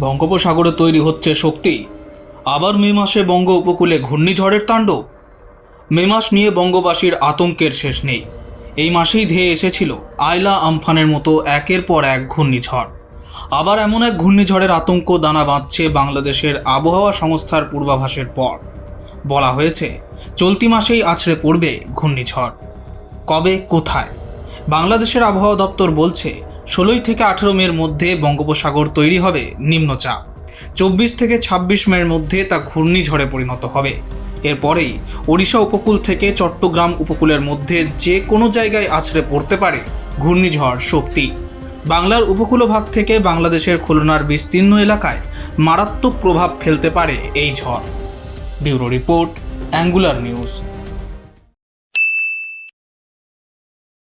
বঙ্গোপসাগরে তৈরি হচ্ছে শক্তি। আবার মে মাসে বঙ্গ উপকূলে ঘূর্ণিঝড়ের তাণ্ডব। মে মাস নিয়ে বঙ্গবাসীর আতঙ্কের শেষ নেই। এই মাসেই ধেয়ে এসেছিল আয়লা আমফানের মতো একের পর এক ঘূর্ণিঝড়। আবার এমন এক ঘূর্ণিঝড়ের আতঙ্ক দানা বাঁধছে বাংলাদেশের আবহাওয়া সংস্থার পূর্বাভাসের পর। বলা হয়েছে, চলতি মাসেই আছড়ে পড়বে ঘূর্ণিঝড়। কবে? কোথায়? বাংলাদেশের আবহাওয়া দপ্তর বলছে ষোলোই থেকে আঠেরো মের মধ্যে বঙ্গোপসাগর তৈরি হবে নিম্নচাপ। চব্বিশ থেকে ছাব্বিশ মের মধ্যে তা ঘূর্ণিঝড়ে পরিণত হবে। এরপরেই ওড়িশা উপকূল থেকে চট্টগ্রাম উপকূলের মধ্যে যে কোনো জায়গায় আছড়ে পড়তে পারে ঘূর্ণিঝড় শক্তি। বাংলার উপকূলভাগ থেকে বাংলাদেশের খুলনার বিস্তীর্ণ এলাকায় মারাত্মক প্রভাব ফেলতে পারে এই ঝড়। Bureau report, Angular news.